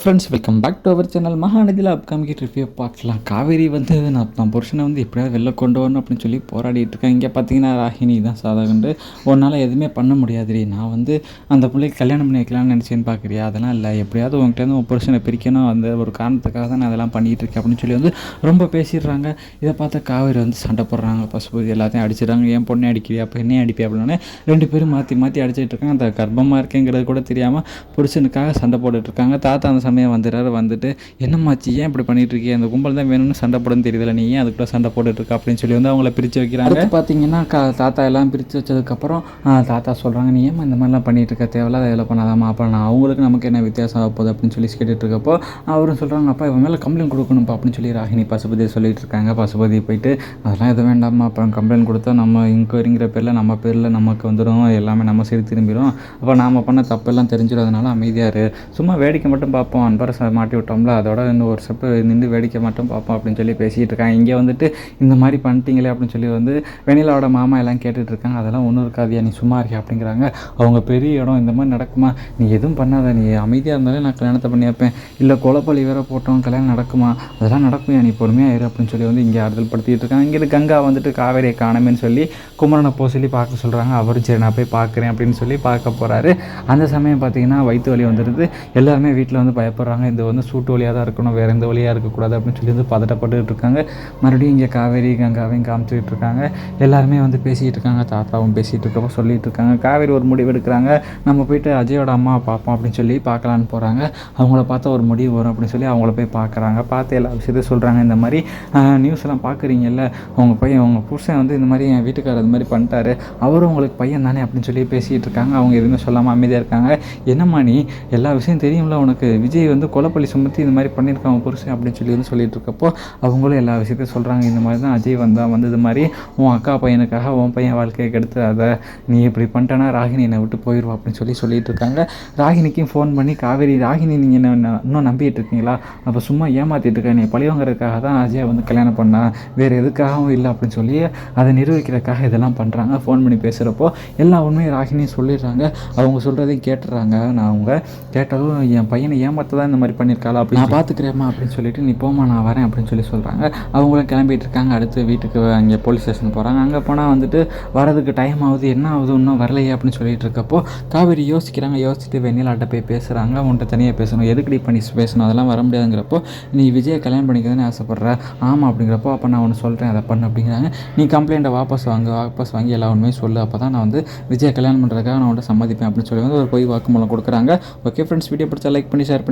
Friends welcome back to our channel மகாநதியில் upcoming review பார்க்கலாம். காவேரி வந்து நான் நான் புருஷனை வந்து எப்படியாவது வெளில கொண்டு வரணும் அப்படின்னு சொல்லி போராடிட்டு இருக்கேன். இங்கே பார்த்தீங்கன்னா ராகினி தான் சாதகண்டு உன்னால் எதுவுமே பண்ண முடியாதுடி. நான் வந்து அந்த பிள்ளைக்கு கல்யாணம் பண்ணி வைக்கலாம்னு நினச்சேன்னு பார்க்குறியா அதெல்லாம் இல்லை. எப்படியாவது உங்கள்கிட்ட உன் புருஷனை பிரிக்கணும். அந்த ஒரு காரணத்துக்காக தான் நான் அதெல்லாம் பண்ணிகிட்டு இருக்கேன் அப்படின்னு சொல்லி வந்து ரொம்ப பேசிடுறாங்க. இதை பார்த்தா காவேரி வந்து சண்டை போடுறாங்க. பசுபதி எல்லாத்தையும் அடிச்சிடுறாங்க. ஏன் பொண்ணை அடிக்கிறியா? அப்போ என்னையும் அடிப்பியா? அப்படின்னு. ரெண்டு பேரும் மாற்றி மாற்றி அடிச்சிட்டு இருக்காங்க. அந்த கர்ப்பமாக இருக்கேங்கிறது கூட தெரியாமல் புருஷனுக்காக சண்டை போட்டுட்ருக்காங்க தாத்தா அந்த சமயம் வந்துடுறாரு வந்துட்டு என்னம்மாச்சு ஏன் இப்படி பண்ணிட்டு இருக்கீங்க அந்த கும்பல் தான் வேணும்னு சண்டை போடன்னு தெரியல நீ ஏன் அதுக்குள்ள சண்டை போட்டுட்டு இருக்க அப்படின்னு சொல்லி வந்து அவங்கள பிரித்து வைக்கிறாங்க. பார்த்தீங்கன்னா கா தாத்தா எல்லாம் பிரித்து வச்சதுக்கப்புறம் தாத்தா சொல்கிறாங்க நீ ஏமா இந்த மாதிரிலாம் பண்ணிகிட்டு இருக்க தேவையில்லாத வேலை பண்ணாதாம்மா அப்போ நான் அவங்களுக்கு நமக்கு என்ன வித்தியாசம் ஆக போகுது? அப்படின்னு சொல்லி கேட்டுட்டு இருக்கப்போ அவரும் சொல்கிறாங்க அப்பா இவன் மேலே கம்ப்ளைண்ட் கொடுக்கணும்ப்பா அப்படின்னு சொல்லி ராகினி பசுபதி சொல்லிட்டு இருக்காங்க. பசுபதி போயிட்டு அதெல்லாம் எதுவும் வேண்டாம்மா அப்புறம் கம்ப்ளைண்ட் கொடுத்தா நம்ம இன்கொயரிங்கிற பேரில் நம்ம பேரில் நமக்கு வந்துடும் எல்லாமே நம்ம சரி திரும்பிடும் அப்போ நாம் பண்ண தப்பெல்லாம் தெரிஞ்சிடும் அதனால அமைதியாக இரு. சும்மா வேடிக்கை மட்டும் பார்ப்போம் அன்பரச மாட்டி விட்டோம்ல அதோட இன்னும் ஒரு ஸ்டெப்பு நின்று வேடிக்கை மட்டும் பார்ப்போம் அப்படின்னு சொல்லி பேசிகிட்டு இருக்காங்க. இங்கே வந்துட்டு இந்த மாதிரி பண்ணிட்டீங்களே அப்படின்னு சொல்லி வந்து வெனிலாவோட மாமா எல்லாம் கேட்டுட்டு இருக்காங்க. அதெல்லாம் ஒன்றும் இருக்காதியா நீ சும்மா இருக்கியா அப்படிங்கிறாங்க. அவங்க பெரிய இடம் இந்த மாதிரி நடக்குமா? நீ எதுவும் பண்ணாத நீ அமைதியாக இருந்தாலே நான் கல்யாணத்தை பண்ணி வைப்பேன். இல்லை கொலைப்பள்ளி வேற போட்டோம் கல்யாணம் நடக்குமா? அதெல்லாம் நடக்கும்? நீ பொறுமையாக இரு அப்படின்னு சொல்லி வந்து இங்கே ஆறுதல் படுத்திட்டு இருக்காங்க. இங்கே கங்கா வந்துட்டு காவேரியை காணமேன்னு சொல்லி குமரனை போ சொல்லி பார்க்க சொல்கிறாங்க அவரும் சரி நான் போய் பார்க்குறேன் அப்படின்னு சொல்லி பார்க்க போகிறாரு அந்த சமயம் பார்த்தீங்கன்னா வயிற்று வலி வந்துடுது. எல்லாருமே வீட்டில் வந்து பயப்படுறாங்க. இது வந்து சூட்டு வழியாக தான் இருக்கணும் வேறு எந்த வழியாக இருக்கக்கூடாது அப்படின்னு சொல்லி வந்து பதட்டப்பட்டுட்டு இருக்காங்க. மறுபடியும் இங்கே காவேரி கங்காவையும் காமிச்சிக்கிட்டு இருக்காங்க. எல்லாருமே வந்து பேசிகிட்டு இருக்காங்க. தாத்தாவும் பேசிகிட்டு இருக்கப்போ சொல்லிகிட்டு இருக்காங்க. காவேரி ஒரு முடிவு எடுக்கிறாங்க. நம்ம போயிட்டு அஜயோட அம்மா பார்ப்போம் அப்படின்னு சொல்லி பார்க்கலான்னு போகிறாங்க அவங்கள பார்த்தா ஒரு முடிவு வரும் அப்படின்னு சொல்லி அவங்கள போய் பார்க்குறாங்க. பார்த்து எல்லா விஷயத்தையும் சொல்கிறாங்க இந்த மாதிரி நியூஸ்லாம் பார்க்குறீங்கல்ல உங்கள் பையன் உங்கள் புருஷன் வந்து இந்த மாதிரி என் வீட்டுக்காரர் இது மாதிரி பண்ணிட்டாரு. அவரும் உங்களுக்கு பையன் தானே அப்படின்னு சொல்லி பேசிகிட்டு இருக்காங்க. அவங்க எதுவுமே சொல்லாமல் அமைதியாக இருக்காங்க. என்னம்மா நீ? எல்லா விஷயம் தெரியும்ல உனக்கு. விஜய் வந்து கொலைப்பள்ளி சுமத்தி இந்த மாதிரி பண்ணியிருக்காங்க புருஷன் அப்படின்னு சொல்லி வந்து சொல்லிட்டு இருக்கப்போ அவங்களும் எல்லா விஷயத்தையும் சொல்கிறாங்க இந்த மாதிரி தான் அஜய் வந்தான் வந்து இது மாதிரி உன் அக்கா பையனுக்காக உன் பையன் வாழ்க்கையை கெடுத்து அதை நீ இப்படி பண்ணிட்டேன்னா ராகினி என்னை விட்டு போயிடுவா அப்படின்னு சொல்லி சொல்லிட்டு இருக்காங்க. ராகினிக்கும் ஃபோன் பண்ணி காவேரி ராகினி நீங்கள் என்ன இன்னும் நம்பிட்டு இருக்கீங்களா? அப்போ சும்மா ஏமாற்றிட்டு இருக்க. நீ பழிவாங்கிறதுக்காக தான் அஜய் வந்து கல்யாணம் பண்ணான் வேறு எதுக்காகவும் இல்லை அப்படின்னு சொல்லி அதை நிரூபிக்கிறதுக்காக இதெல்லாம் பண்ணுறாங்க ஃபோன் பண்ணி பேசுகிறப்போ எல்லா உண்மையும் ராகினியும் சொல்லிடுறாங்க. அவங்க சொல்கிறதையும் கேட்டுறாங்க. நான் அவங்க கேட்டதும் என் பையனை ஏமாத்த தான் இந்த மாதிரி பண்ணியிருக்காளா அப்படி நான் பார்த்துக்கிறேம்மா அப்படின்னு சொல்லிட்டு நீ போமா நான் வரேன் அப்படின்னு சொல்லி சொல்கிறாங்க அவங்களும் கிளம்பிட்டு இருக்காங்க. அடுத்து வீட்டுக்கு அங்கே போலீஸ் ஸ்டேஷன் போகிறாங்க அங்கே போனால் வந்துட்டு வரதுக்கு டைம் ஆகுது. என்ன ஆகுது? இன்னும் வரலையே அப்படின்னு சொல்லிட்டு இருக்கப்போ காவேரி யோசிக்கிறாங்க. யோசிச்சுட்டு வெண்ணிலாட்ட போய் பேசுகிறாங்க உன்கிட்ட தனியாக பேசணும். எதுக்கடி பண்ணி பேசணும்? அதெல்லாம் வர முடியாதுங்கிறப்போ நீ விஜயை கல்யாணம் பண்ணிக்கிறதுன்னு ஆசைப்படுற. ஆமாம் அப்படிங்கிறப்போ அப்போ நான் ஒன்று சொல்கிறேன் அதை பண்ணு அப்படிங்கிறாங்க. நீ கம்ப்ளைண்ட்டை வாபஸ் வாங்க. வாபஸ் வாங்கி எல்லா உண்மையும் சொல்லு. அப்போ தான் நான் வந்து விஜயை கல்யாணம் பண்ணுறதுக்காக நான் உன்ட்ட சம்மதிப்பேன் அப்படின்னு சொல்லி வந்து ஒரு பொய் வாக்குமூலம் கொடுக்குறாங்க. ஓகே ஃப்ரெண்ட்ஸ் வீடியோ பிடிச்சா லைக் பண்ணி ஷேர் பண்ணி